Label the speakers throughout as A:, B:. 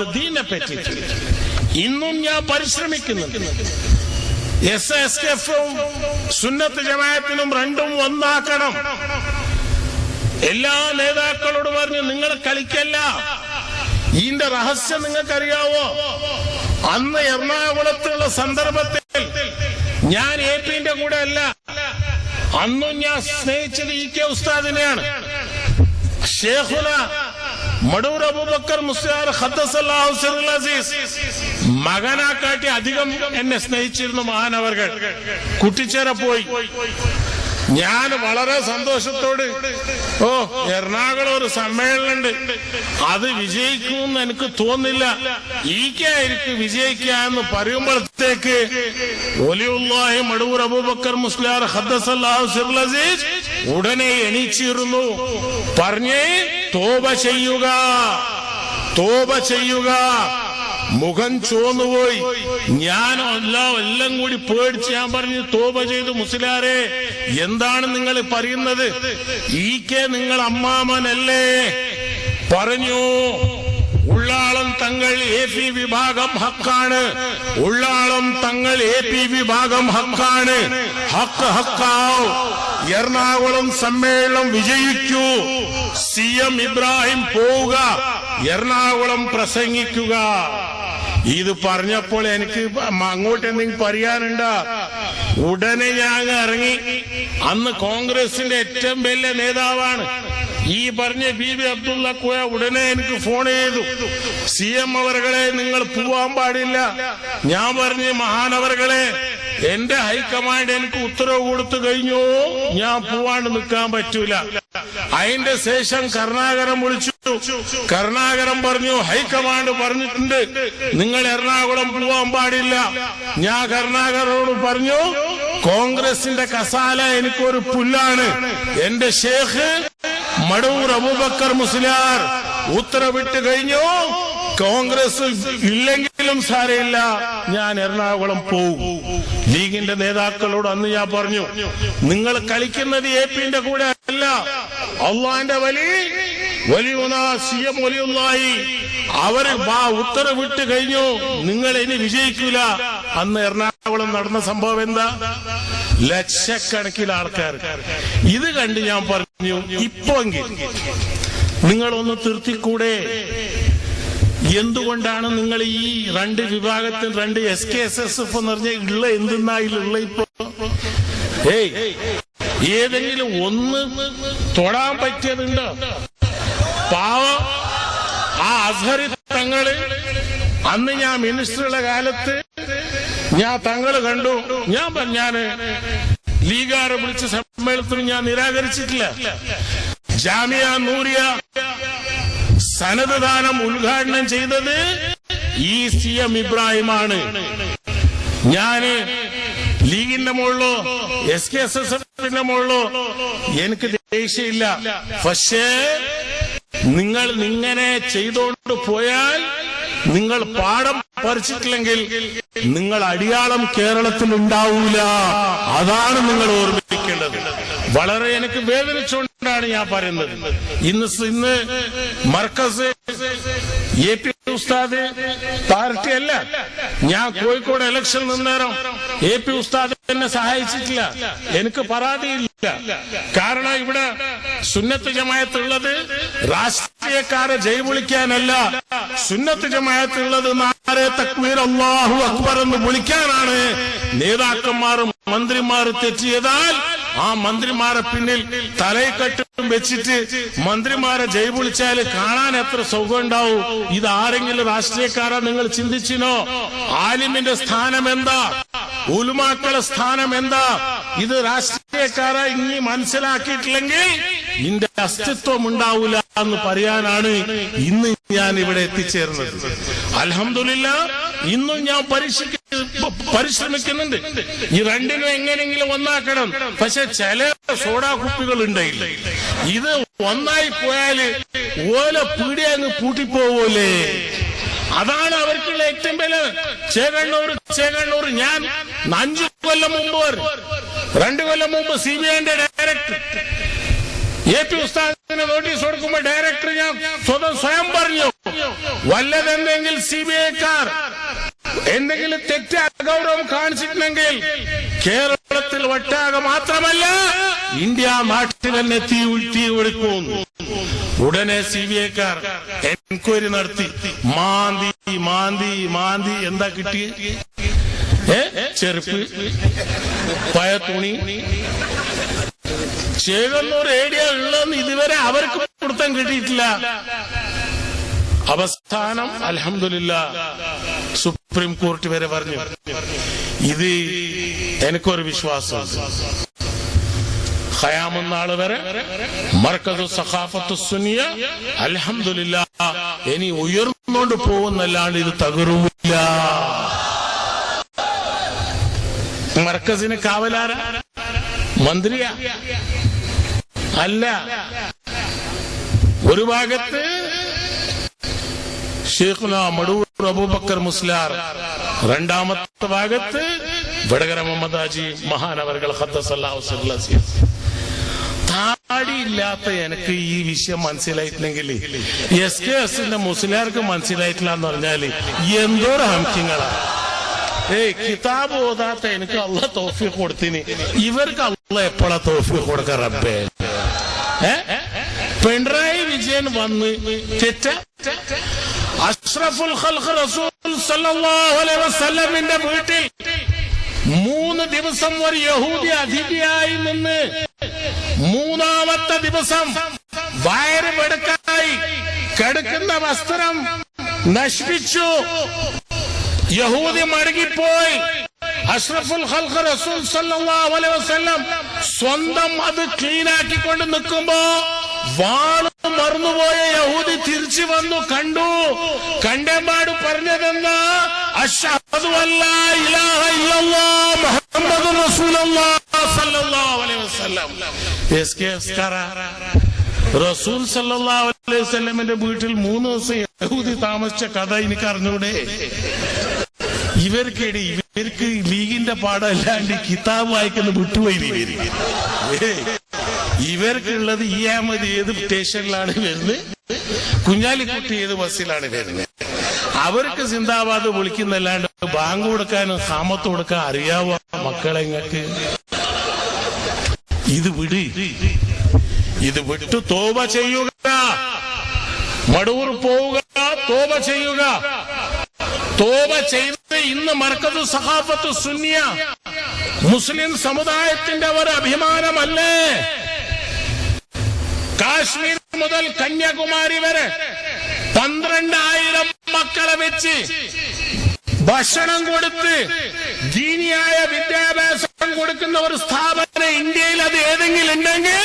A: ദാവത്ത് ദീനെ പറ്റി ഇന്നും ഞാൻ പരിശ്രമിക്കുന്നു എസ് എസ് എഫും സുന്നത്ത് ജമായത്തിനും രണ്ടും ഒന്നാക്കണം. എല്ലാ നേതാക്കളോട് പറഞ്ഞു നിങ്ങൾ കളിക്കല്ല. ഇതിന്റെ രഹസ്യം നിങ്ങൾക്കറിയാവോ? അന്ന് എറണാകുളത്തുള്ള സന്ദർഭത്തിൽ ഞാൻ എ പിന്റെ കൂടെ അല്ല. അന്നും ഞാൻ സ്നേഹിച്ചത് ഇ കെ ഉസ്താദിനെയാണ്. ഷേഖുന മടൂർ അബൂബക്കർ മുസ്ലിയാർ അസീസ് മകനാക്കാട്ടി അധികം എന്നെ സ്നേഹിച്ചിരുന്നു മഹാനവർകൾ കുട്ടിച്ചേര പോയി. ഞാൻ വളരെ സന്തോഷത്തോട് ഓ എറണാകുളം ഒരു സമ്മേളനമുണ്ട്. അത് വിജയിക്കുമെന്ന് എനിക്ക് തോന്നില്ല ഈക്കായിരിക്കും വിജയിക്കുക എന്ന് പറയുമ്പോഴത്തേക്ക് ഒലിയുള്ളാഹി മടൂർ അബൂബക്കർ അസീസ് ഉടനെ എണീച്ചിരുന്നു. പറഞ്ഞേ തോപ ചെയ്യുക തോപ ചെയ്യുക. മുഖം ചോന്നുപോയി ഞാൻ എല്ലാം എല്ലാം കൂടി പേടിച്ച് ഞാൻ പറഞ്ഞു തോപ ചെയ്തു മുസ്ലിയാരെ. എന്താണ് നിങ്ങൾ പറയുന്നത്? ഈ കെ നിങ്ങൾ അമ്മാമനല്ലേ? പറഞ്ഞു. ഉള്ളാളം തങ്ങൾ എ പി വിഭാഗം ഹക്കാണ്. ഉള്ളാളം തങ്ങൾ എ പി വിഭാഗം ഹക്കാണ്. ഹക്ക് ഹക്കാവ്. എറണാകുളം സമ്മേളനം വിജയിക്കൂ സി എം ഇബ്രാഹിം പോവുക. എറണാകുളം പ്രസംഗിക്കുക. ഇത് പറഞ്ഞപ്പോൾ എനിക്ക് അങ്ങോട്ട് എന്തെങ്കിലും പറയാനുണ്ടോ? ഉടനെ ഞാൻ ഇറങ്ങി. അന്ന് കോൺഗ്രസിന്റെ ഏറ്റവും വലിയ നേതാവാണ്. ഈ പറഞ്ഞ ബി ബി അബ്ദുള്ള കോയ ഉടനെ എനിക്ക് ഫോൺ ചെയ്തു. സി എം അവരുടെ നിങ്ങൾ പോവാൻ പാടില്ല. ഞാൻ പറഞ്ഞു മഹാനവറുകളെ എന്റെ ഹൈക്കമാൻഡ് എനിക്ക് ഉത്തരവ് കൊടുത്തു കഴിഞ്ഞോ? ഞാൻ പോവാണ്ട് നിൽക്കാൻ പറ്റൂല. അതിന്റെ ശേഷം കരുണാകരം വിളിച്ചു കരുണാകരം പറഞ്ഞു ഹൈക്കമാൻഡ് പറഞ്ഞിട്ടുണ്ട്. നിങ്ങൾ എറണാകുളം പോവാൻ പാടില്ല. ഞാൻ കരുണാകരനോട് പറഞ്ഞു കോൺഗ്രസിന്റെ കസാല എനിക്കൊരു പുല്ലാണ്. എന്റെ ഷേഖ് മടൂർ അബൂബക്കർ മുസ്ലിയാർ ഉത്തരവിട്ട് കഴിഞ്ഞു. കോൺഗ്രസ് ഇല്ലെങ്കിലും സാരയില്ല ഞാൻ എറണാകുളം പോകും ലീഗിന്റെ നേതാക്കളോട് അന്ന് ഞാൻ പറഞ്ഞു നിങ്ങൾ കളിക്കുന്നത് എ പിന്റെ കൂടെ അല്ല. അള്ളാന്റെ വലി അവർ ബാ ഉത്തരവിട്ട് കഴിഞ്ഞു. നിങ്ങൾ ഇനി വിജയിക്കൂല. അന്ന് എറണാകുളം നടന്ന സംഭവം എന്താ? ലക്ഷക്കണക്കിന് ആൾക്കാർ. ഇത് കണ്ട് ഞാൻ പറഞ്ഞു ഇപ്പോങ്കിൽ നിങ്ങളൊന്ന് തീർത്തിക്കൂടെ എന്തുകൊണ്ടാണ് നിങ്ങൾ ഈ രണ്ട് വിഭാഗത്തിൽ രണ്ട് S K S S F എന്ന് പറഞ്ഞ ഉള്ള എന്തെന്നായിലുള്ള ഇപ്പൊ? ഏയ് ഏതെങ്കിലും ഒന്ന് തൊടാൻ പറ്റിയതുണ്ടോ? പാവ ആ അസഹരി തങ്ങൾ അന്ന് ഞാൻ മിനിസ്റ്ററുടെ കാലത്ത് ഞാൻ തങ്ങൾ കണ്ടു. ഞാൻ ഞാൻ ലീഗാരെ വിളിച്ച സമ്മേളനത്തിന് ഞാൻ നിരാകരിച്ചിട്ടില്ല. ജാമിയ നൂറിയ സനത് ദാനം ഉദ്ഘാടനം ചെയ്തത് ഈ സി എം ഇബ്രാഹിമാണ്. ഞാൻ ലീഗിന്റെ മുകളിലോ എസ് കെ എസ് എസ് എഫിന്റെ മുകളിലോ എനിക്ക് ദേഷ്യമില്ല. പക്ഷേ നിങ്ങൾ ഇങ്ങനെ ചെയ്തോണ്ട് പോയാൽ നിങ്ങൾ പാഠം പഠിച്ചിട്ടില്ലെങ്കിൽ നിങ്ങൾ അടിയാളം കേരളത്തിൽ ഉണ്ടാവൂല അതാണ് നിങ്ങൾ ഓർമ്മിക്കേണ്ടത്. വളരെ എനിക്ക് വേദനിച്ചുകൊണ്ടാണ് ഞാൻ പറയുന്നത്. ഇന്ന് ഇന്ന് മർക്കസ് എ പി ഉസ്താദ് പാർട്ടി അല്ല ഞാൻ കോഴിക്കോട് ഇലക്ഷൻ നിന്നേരം എ പി ഉസ്താദ് എന്നെ സഹായിച്ചിട്ടില്ല. എനിക്ക് പരാതിയില്ല. കാരണം ഇവിടെ സുന്നത്ത് ജമായത്തുള്ളത് രാഷ്ട്രീയക്കാരെ ജയ് വിളിക്കാനല്ല. സുന്നത്ത് ജമായത്തുള്ളത് നാരെ തക്വീർ അള്ളാഹു അക്ബർ എന്ന് വിളിക്കാനാണ്. നേതാക്കന്മാരും മന്ത്രിമാരും തെറ്റിയതാൽ ആ മന്ത്രിമാരെ പിന്നിൽ തലയിക്കെട്ടും വെച്ചിട്ട് മന്ത്രിമാരെ ജയ് കാണാൻ എത്ര സുഖം ഉണ്ടാവും ഇത് ആരെങ്കിലും രാഷ്ട്രീയക്കാരാ നിങ്ങൾ ചിന്തിച്ചിനോ? ആലിമിന്റെ സ്ഥാനം എന്താ? ഉലുമാക്കളെ സ്ഥാനം എന്താ? ഇത് രാഷ്ട്രീയക്കാരാ ഇനി മനസ്സിലാക്കിയിട്ടില്ലെങ്കിൽ നിന്റെ അസ്തിത്വം ഉണ്ടാവില്ല എന്ന് പറയാനാണ് ഇന്ന് ഞാൻ ഇവിടെ എത്തിച്ചേർന്നത്. അലഹമില്ല ഇന്നും ഞാൻ പരീക്ഷിക്ക പരിശ്രമിക്കുന്നുണ്ട്. ഈ രണ്ടിനും എങ്ങനെങ്കിലും ഒന്നാക്കണം. പക്ഷെ ചില സോഡാ കുപ്പികൾ ഉണ്ടായില്ല ഇത് ഒന്നായി പോയാൽ ഓല പീടി അങ്ങ് പൂട്ടിപ്പോവൂലേ. അതാണ് അവർക്കുള്ള ഏറ്റവും വില. ചേകണ്ണൂർ ചേകണ്ണൂർ ഞാൻ അഞ്ചു കൊല്ലം മുമ്പ് രണ്ടു കൊല്ലം മുമ്പ് സി ബി ഐന്റെ ഡയറക്ടർ. എ പി ഉസ്താദിനെ നോട്ടീസ് കൊടുക്കുമ്പോ ഡയറക്ടർ ഞാൻ സ്വതം സ്വയം പറഞ്ഞു. വല്ലതെന്തെങ്കിൽ സി ബി ഐക്കാർ എന്തെങ്കിലും തെറ്റ് അഗൗരവം കാണിച്ചിട്ടുണ്ടെങ്കിൽ കേരളത്തിൽ ഒട്ടാകെ മാത്രമല്ല ഇന്ത്യ നാട്ടിൽ തന്നെ തീ തീ ഒഴുക്കുന്നു ഉടനെ സി ബി ഐക്കാർ എൻക്വയറി നടത്തി. മാന്തി മാന്തി മാന്തി എന്താ കിട്ടി ഏ? ചെരുപ്പ് പയ തുണി. ചേകന്നൂർ ഏരിയ ഉള്ളതെന്ന് ഇതുവരെ അവർക്ക് പിടുത്തം കിട്ടിയിട്ടില്ല. അവസ്ഥാനം അലഹമില്ല സുപ്രീം കോർട്ട് വരെ പറഞ്ഞു. ഇത് എനിക്കൊരു വിശ്വാസം. ഹയാമെന്നാൾ വരെ മർക്കതു സഖാഫത്ത് സുനിയ അലഹമില്ല ഇനി ഉയർന്നുകൊണ്ട് പോകുന്നല്ലാണ്ട് ഇത് തകരൂല്ല മർക്കസിന് കാവലാര? മന്ത്രിയ? അല്ല. ഒരു ഭാഗത്ത് ഷേഖുന മടൂർ അബൂബക്കർ മുസ്ലാർ. രണ്ടാമത്തെ ഭാഗത്ത് വടകര മുഹമ്മദ് ഹാജി മഹാനവർകൾ താടിയില്ലാത്ത എനിക്ക് ഈ വിഷയം മനസ്സിലായിട്ടില്ലെങ്കിൽ എസ് കെ എസിന്റെ മുസ്ലിയാർക്ക് മനസ്സിലായിട്ടില്ല എന്ന് പറഞ്ഞാൽ എന്തോ ഹംക്കിങ്ങളാ ഏയ് കിതാബ് ഓതാത്ത എനിക്ക് അള്ള തോഫി കൊടുത്തിന്. ഇവർക്ക് അള്ള എപ്പോഴാ തോഫി കൊടുക്ക റബ്ബേ? പിണറായി വിജയൻ വന്ന് തെറ്റ? അഷ്റഫുൽ ഖൽഖ് റസൂൽ സല്ലല്ലാഹു അലൈഹി വീട്ടിൽ മൂന്ന് ദിവസം ഒരു യഹൂദി അതിഥിയായി നിന്ന് മൂന്നാമത്തെ ദിവസം വയറ് വെടുക്കായി കിടക്കുന്ന വസ്ത്രം നശിപ്പിച്ചു. യഹൂദി മടങ്ങിപ്പോയി. അഷ്റഫുൽ ഖൽഖ് റസൂൽ സല്ലല്ലാഹു അലൈഹി വസല്ലം സ്വന്തം അത് ക്ലീനാക്കിക്കൊണ്ട് നിൽക്കുമ്പോ വാൾ മറന്നുപോയ യഹൂദി തിരിച്ചു വന്നു കണ്ടു? കണ്ടേമ്പാട് പറഞ്ഞതെന്ന് റസൂൽ സല്ലല്ലാഹു അലൈഹി വീട്ടിൽ മൂന്ന് ദിവസം യഹൂദി താമസിച്ച കഥ എനിക്ക് അറിഞ്ഞൂടെ? ഇവർക്കിടെ ഇവർക്ക് ലീഗിന്റെ പാടമല്ലാണ്ട് കിതാബ് വായിക്കുന്ന വിട്ടുപോയി ഇവർക്കുള്ളത് ഈ അഹമ്മദ് ഏത് സ്റ്റേഷനിലാണ് വരുന്നത്? കുഞ്ഞാലിക്കുട്ടി ഏത് ബസ്സിലാണ് വരുന്നത്? അവർക്ക് സിന്ദാബാദ് വിളിക്കുന്നല്ലാണ്ട് ബാങ്ക് കൊടുക്കാനും സാമത്ത് കൊടുക്കാൻ അറിയാവോ മക്കളെ ഇങ്ങക്ക്? ഇത് വിട്. ഇത് വിട്ടു തോപ ചെയ്യുക. മടൂർ പോവുക തോപ ചെയ്യുക. തോപ ചെയ്ത് ഇന്ന് മർക്കതു സഹാഫത്ത് സുന്യ മുസ്ലിം സമുദായത്തിന്റെ ഒരു അഭിമാനമല്ലേ? കാശ്മീർ മുതൽ കന്യാകുമാരി വരെ പന്ത്രണ്ടായിരം മക്കളെ വെച്ച് ഭക്ഷണം കൊടുത്ത് ദീനിയായ വിദ്യാഭ്യാസം കൊടുക്കുന്ന ഒരു സ്ഥാപനം ഇന്ത്യയിൽ അത് ഏതെങ്കിലും ഉണ്ടെങ്കിൽ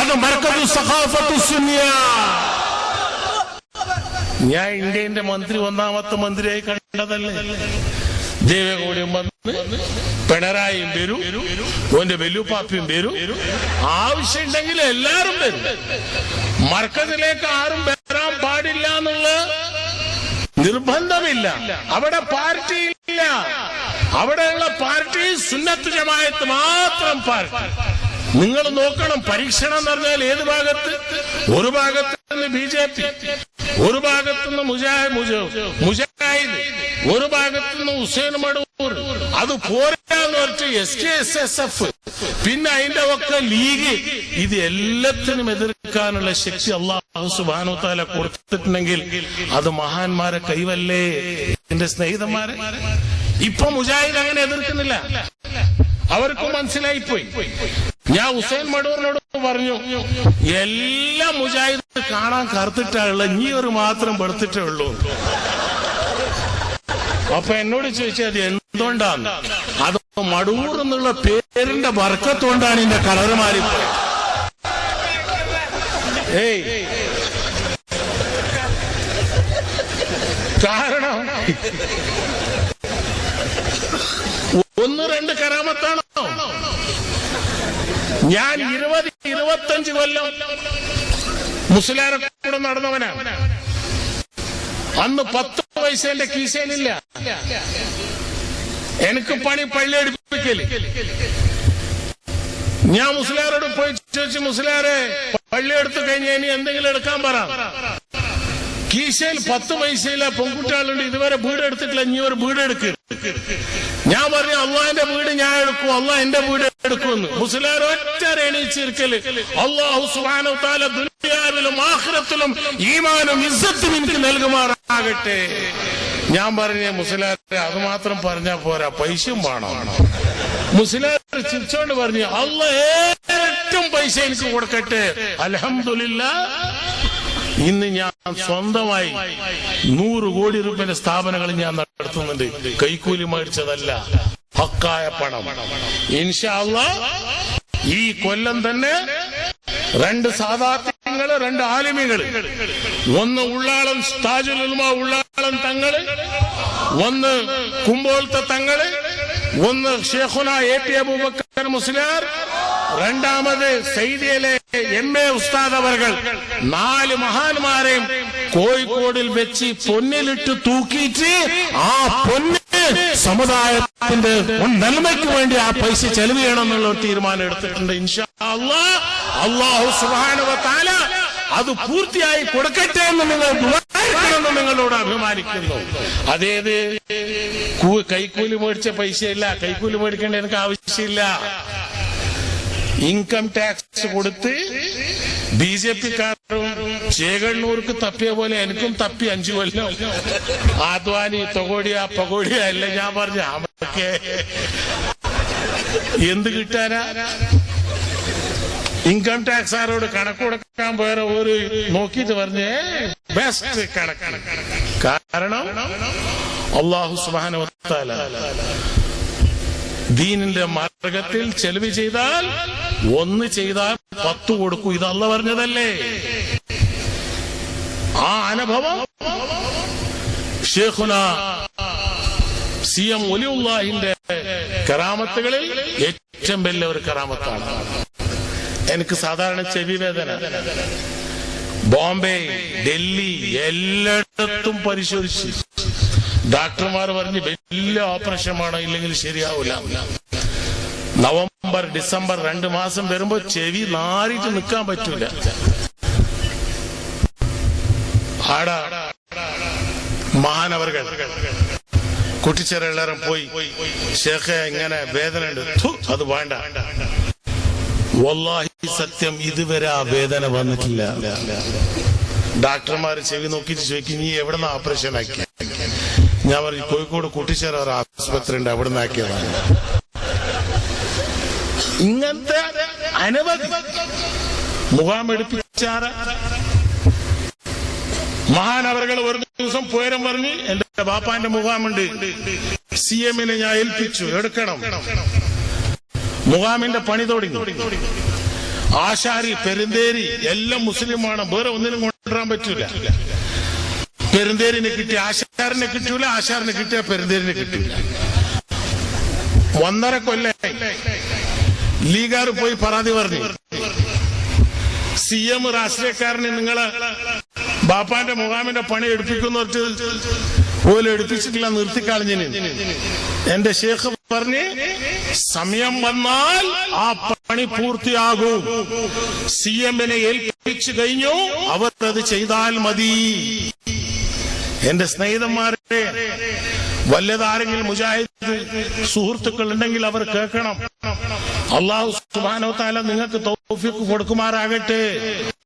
A: അത് മറക്കുന്നു സഹാഫത്ത് ഞാൻ ഇന്ത്യന്റെ മന്ത്രി ഒന്നാമത്തെ മന്ത്രിയായി കണ്ടതല്ലേ? ദേവഗൗഡിയും വന്ന് പിണറായിയും വരും ഓന്റെ വെല്ലുപ്പാപ്പിയും വരും. ആവശ്യമുണ്ടെങ്കിൽ എല്ലാരും വരും. മർക്കത്തിലേക്ക് ആരും വരാൻ പാടില്ല എന്നുള്ള നിർബന്ധമില്ല. അവിടെ പാർട്ടി ഇല്ല. അവിടെയുള്ള പാർട്ടി സുന്നത്ത് ജമായത്ത് മാത്രം പാർട്ടി. നിങ്ങൾ നോക്കണം പരീക്ഷണം എന്ന് പറഞ്ഞാൽ ഏത് ഭാഗത്ത്? ഒരു ഭാഗത്ത് നിന്ന് ബി ജെ പി ഒരു ഭാഗത്ത് നിന്ന് മുജാഹിദ് മുജാഹിദ്. ഒരു ഭാഗത്ത് നിന്ന് ഹുസൈൻ മടൂർ അത് പോരാന്ന് പറഞ്ഞിട്ട് S K S S F പിന്നെ അതിന്റെ ഒക്കെ ലീഗ്. ഇത് എല്ലാത്തിനും എതിർക്കാനുള്ള ശക്തി അള്ളാഹു സുബാനു താല കൊടുത്തിട്ടുണ്ടെങ്കിൽ അത് മഹാന്മാരെ കൈവല്ലേ? എന്റെ സ്നേഹിതന്മാരെ. ഇപ്പൊ മുജാഹിദ് അങ്ങനെ എതിർക്കുന്നില്ല. അവർക്ക് മനസ്സിലായി പോയി ഞാൻ ഹുസൈൻ മടൂറിനോട് പറഞ്ഞു എല്ലാ മുജാഹിദ് കാണാൻ കറുത്തിട്ടുള്ള നീ ഒരു മാത്രം പെടുത്തിട്ടേ ഉള്ളൂ. അപ്പൊ എന്നോട് ചോദിച്ചത് എന്തുകൊണ്ടാണ് അത് മടൂർ എന്നുള്ള പേരിന്റെ വർക്കത്തുകൊണ്ടാണ് ഇതിന്റെ കളറ് മാറി ഏയ്. കാരണം ഒന്ന് രണ്ട് കരാമത്താണോ? ഞാൻ ഇരുപത് ഇരുപത്തഞ്ച് കൊല്ലം മുസ്ലിം കൂടെ നടന്നവനാണ്. അന്ന് പത്ത് പൈസ എന്റെ കീശയിലില്ല എനിക്ക് പണി പള്ളി അടുപ്പിക്കൽ ഞാൻ മുസ്ലിയാരോട് പോയി ചോദിച്ചു മുസ്ലിയാരെ പള്ളി എടുത്തു കഴിഞ്ഞാൽ ഇനി എന്തെങ്കിലും എടുക്കാൻ പറ. കീശയിൽ പത്ത് പൈസയില്ല പെൺകുട്ടികളുണ്ട് ഇതുവരെ വീട് എടുത്തിട്ടില്ല ഇനി ഒരു വീട് എടുക്ക്. ഞാൻ പറഞ്ഞു അള്ളാഹിന്റെ വീട് ഞാൻ എടുക്കും അള്ളാഹ് എന്റെ വീട് എടുക്കുമെന്ന്. മുസ്ലിം ഒറ്റ എണീച്ചിരിക്കൽ. അള്ളാഹു സുബാനോ ദുനിയാവിലും ആഖിറത്തിലും ഈമാനും ഇസ്സത്തും എനിക്ക് നൽകുമാറാകട്ടെ. ഞാൻ പറഞ്ഞ മുസ്ലിം അത് മാത്രം പറഞ്ഞാ പോരാ പൈസയും വേണം. മുസ്ലിം ചിരിച്ചോണ്ട് പറഞ്ഞു അല്ല ഏറ്റവും പൈസ എനിക്ക് കൊടുക്കട്ടെ. അലഹമില്ല ഇന്ന് ഞാൻ സ്വന്തമായി നൂറ് കോടി രൂപയുടെ സ്ഥാപനങ്ങൾ ഞാൻ നടത്തുന്നുണ്ട്. കൈക്കൂലി മേടിച്ചതല്ല ഹക്കായ പണം. ഇൻഷാ അള്ളാ ഈ കൊല്ലം തന്നെ രണ്ട് സാധാരണങ്ങൾ രണ്ട് ആലിമികൾ. ഒന്ന് ഉള്ളാളം താജുൽ ഉൽമ തങ്ങൾ ഒന്ന് കുമ്പോളത്തെ തങ്ങൾ ഒന്ന് ഷേഖുന എ പി അബൂബക്കർ മുസ്ലിയാർ രണ്ടാമത് സൈദിയിലെ എം എ ഉസ്താദ് അവർകൾ. നാല് മഹാന്മാരെയും കോഴിക്കോടിൽ വെച്ച് പൊന്നിലിട്ട് തൂക്കിയിട്ട് ആ പൊന്ന് സമുദായത്തിന്റെ നന്മയ്ക്ക് വേണ്ടി ആ പൈസ ചെലവ് ചെയ്യണം എന്നുള്ള തീരുമാനം എടുത്തിട്ടുണ്ട്. ഇൻഷാ അള്ളാ അള്ളാഹു സുബ്ഹാനഹു വ തആല അത് പൂർത്തിയായി കൊടുക്കട്ടെ എന്ന് നിങ്ങൾ ദുആക്കണമെന്ന് നിങ്ങളോട് അഭിമാനിക്കുന്നു. അതേത്? കൈക്കൂലി മേടിച്ച പൈസയില്ല. കൈക്കൂലി മേടിക്കേണ്ട എനിക്ക് ആവശ്യമില്ല. ഇൻകം ടാക്സ് കൊടുത്ത് ബി ജെ പിക്കാരും ചേകണ്ണൂർക്ക് തപ്പിയ പോലെ എനിക്കും തപ്പി അഞ്ചു കൊല്ലം. ആദ്വാനി തൊകോടിയ പകോടിയ അല്ല ഞാൻ പറഞ്ഞ. എന്ത് കിട്ടാനാ? ഇൻകം ടാക്സ് ആരോട് കണക്ക് കൊടുക്കാൻ വേറെ ഒരു നോക്കിയിട്ട് പറഞ്ഞേ. ബെസ്റ്റ് കണക്കാണ് കാരണം അള്ളാഹു സുബാന ദീനിന്റെ മാർഗത്തിൽ ചെലവ് ചെയ്താൽ ഒന്ന് ചെയ്താൽ പത്ത് കൊടുക്കും. ഇത് പറഞ്ഞതല്ലേ? ആ അനുഭവം ഷേഖുന സി എം ഒലിയുള്ളാഹിന്റെ കരാമത്തുകളിൽ ഏറ്റവും വലിയ ഒരു കറാമത്താണ് എനിക്ക് സാധാരണ ചെവി വേദന. ബോംബെ ഡൽഹി എല്ലായിടത്തും പരിശോധിച്ച്. ഡോക്ടർമാർ പറഞ്ഞ് വലിയ ഓപ്പറേഷനാണ് ഇല്ലെങ്കിൽ ശരിയാവില്ല നവംബർ ഡിസംബർ രണ്ട് മാസം വരുമ്പോ ചെവി നാരിട്ട് നിൽക്കാൻ പറ്റൂല. ആടാ മഹാനവർകൾ കുട്ടിച്ചെറെല്ലാരും പോയി. ഇങ്ങനെ വേദന ഉണ്ട് അത് വേണ്ട. വല്ലാഹി സത്യം ഇതുവരെ ആ വേദന വന്നിട്ടില്ല. ഡോക്ടർമാർ ചെവി നോക്കിയിട്ട് ചോദിക്കും നീ എവിടെ നിന്ന് ഓപ്പറേഷൻ ആക്കി ഞാൻ പറഞ്ഞു കോഴിക്കോട് കുട്ടിച്ചേര ഒരു ആശുപത്രി ഉണ്ട് അവിടെ നിന്ന് ആക്കിയതാണ് ഇങ്ങനത്തെ അനവധി മുഖാമെടുപ്പിച്ച മഹാൻ അവർകൾ ഒരു ദിവസം പോയരം പറഞ്ഞ് എന്റെ ബാപ്പാന്റെ മുഖാമുണ്ട്. സി എമ്മിനെ ഞാൻ ഏൽപ്പിച്ചു എടുക്കണം. മുഖാമിന്റെ പണി തുടങ്ങി. ആശാരി പെരുന്തേരി എല്ലാം മുസ്ലിമാണ്. വേറെ ഒന്നിനും കൊണ്ടുവരാൻ പറ്റൂല. പെരുന്തേരിനെ കിട്ടിയ ആശാരിനെ കിട്ടൂല ആശാറിനെ കിട്ടിയ പെരുന്തേരിനെ കിട്ടൂല. ഒന്നര കൊല്ല ലീഗാർ പോയി പരാതി പറഞ്ഞു. സി എം രാഷ്ട്രീയക്കാരനെ നിങ്ങൾ ബാപ്പാന്റെ മുഖാമിന്റെ പണി എടുപ്പിക്കുന്ന പോലും എടുപ്പിച്ചിട്ടില്ല നിർത്തിക്കളഞ്ഞിന്. എന്റെ ഷേഖ് പറഞ്ഞ് സമയം വന്നാൽ ആ പണി പൂർത്തിയാകും. സി എമ്മിനെ ഏൽപ്പിച്ചു കഴിഞ്ഞു. അവർ അത് ചെയ്താൽ മതി. എന്റെ സ്നേഹിതന്മാരെ വല്ലതാരെങ്കിലും മുജാഹിദ് സുഹൃത്തുക്കൾ ഉണ്ടെങ്കിൽ അവർ കേൾക്കണം. അള്ളാഹു സുബാനോ താല നിങ്ങൾക്ക് തൗഫീഖ് കൊടുക്കുമാറാകട്ടെ.